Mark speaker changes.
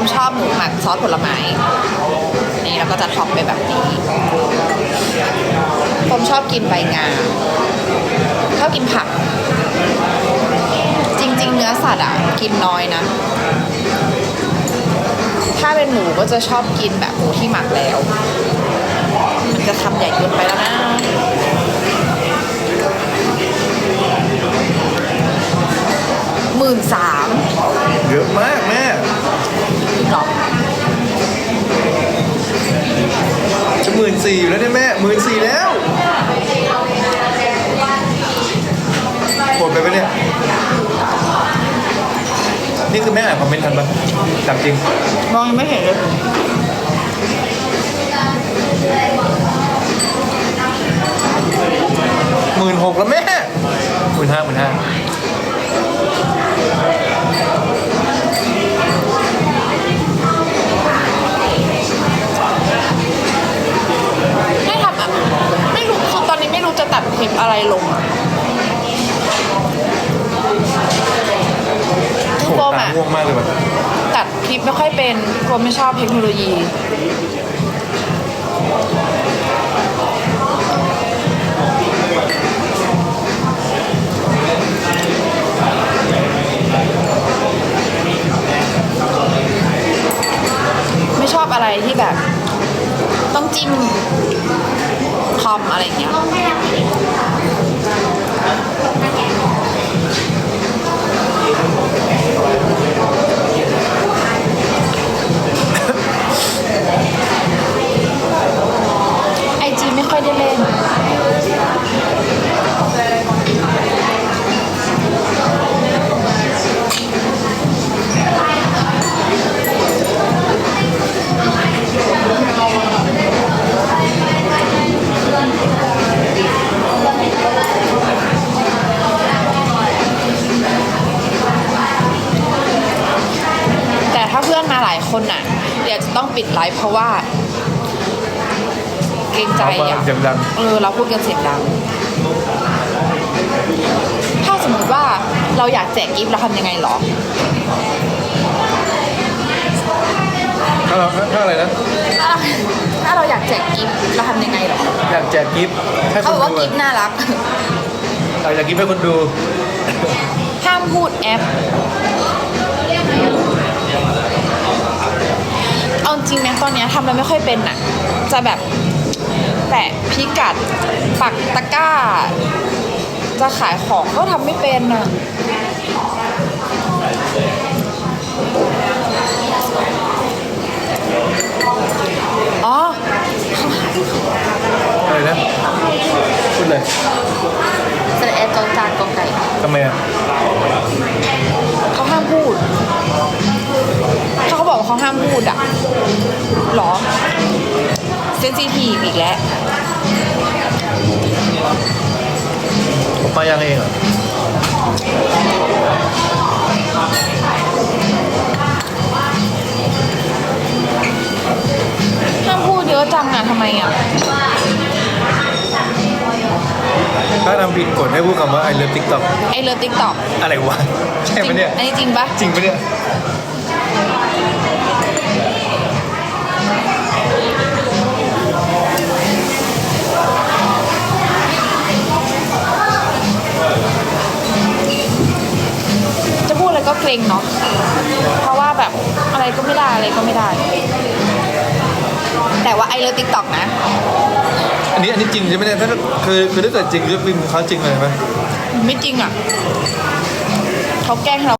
Speaker 1: ผมชอบหมูหมักซอสผลไม้นี่เราก็จะท็อปไปแบบนี้ผมชอบกินใบงาชอบกินผัก จริง ๆ เนื้อสัตว์อะ กินน้อยนะ ถ้าเป็นหมูก็จะชอบกินแบบหมูที่หมักแล้ว มันจะทำใหญ่เกินไปแล้วนะ สี่
Speaker 2: อยู่แล้วเนี่ยแม่หมื่นสี่แล้วหมดไปปะเนี่ย นี่คือแม่อ่านคอมเมนต์ทันปะถามจริง
Speaker 1: มองยังไม่เห็นเลย
Speaker 2: หมื่นหกแล้วแม่หมื่นห้าหมื่นห้า
Speaker 1: คลิปอะไรลงอะ
Speaker 2: โห
Speaker 1: โฟม
Speaker 2: ตา
Speaker 1: อะ
Speaker 2: ง่วงมากเลยแบบ
Speaker 1: ตัดคลิปไม่ค่อยเป็นกลัวไม่ชอบเทคโนโลยี ไม่ชอบอะไรที่แบบ ต้องจิ้ม คอมอะไรอย่างเงี้ย พื่อนมาหลายคนน่ะ เดี๋ยวจะต้องปิดไลฟ์เพราะว่า เกรงใจ
Speaker 2: เอามา
Speaker 1: อะ
Speaker 2: เสียงดัง
Speaker 1: เออเราพูดกันเสียงดัง ถ้าสมมติว่าเราอยากแจกกิฟต์เราทำยังไงหรอ
Speaker 2: ถ้าเราถ้าอะไรนะ
Speaker 1: ถ้าถ้าเราอยากแจกกิฟต์เราทำยังไงหรอ
Speaker 2: อยากแจกกิฟต์ให้
Speaker 1: เขา
Speaker 2: ค
Speaker 1: บ
Speaker 2: น
Speaker 1: อกว่า
Speaker 2: ดู
Speaker 1: กิฟต์น่ารัก
Speaker 2: อะอยากกิฟต์ให้คนดู
Speaker 1: ห้ามพูดแอป เอาจริงไหมตอนเนี้ยทำอะไรไม่ค่อยเป็นอะจะแบบแปะพิกัดปักตะกร้า จะขายของก็ทำไม่เป็นอะอ๋อ
Speaker 2: อะไรนะพูดเลย
Speaker 1: สระแอร์จองจานกองไก่
Speaker 2: ทำไมอะ
Speaker 1: เขาห้ามพูด ห้ามพูดอะหรอเซนซิทีฟอีกแล้ว
Speaker 2: ผมมายังเองเหรอ
Speaker 1: ห้ามพูดเยอะจังอะทำไมอะ
Speaker 2: ถ้าทำผิดกดให้พูดคำว่า I love TikTok
Speaker 1: ไอเลิฟติ๊กต็อก
Speaker 2: อะไรวะ ใช่ไหมเนี่ย
Speaker 1: อันนี้จริงปะ
Speaker 2: จริงปะเนี่ย
Speaker 1: จะพูดอะไรก็เกรงเนาะ เพราะว่าแบบอะไรก็ไม่ได้อะไรก็ไม่ได้ แต่ว่าไอเลิฟติ๊กต็อกนะ
Speaker 2: อันนี้อันนี้จริงใช่ไหมเนี่ยถ้าคือคือถ้าเกิดจริงจะพิมพ์เขาจริงเลยไหม
Speaker 1: ไม่จริงอะ เขาแกล้งเรา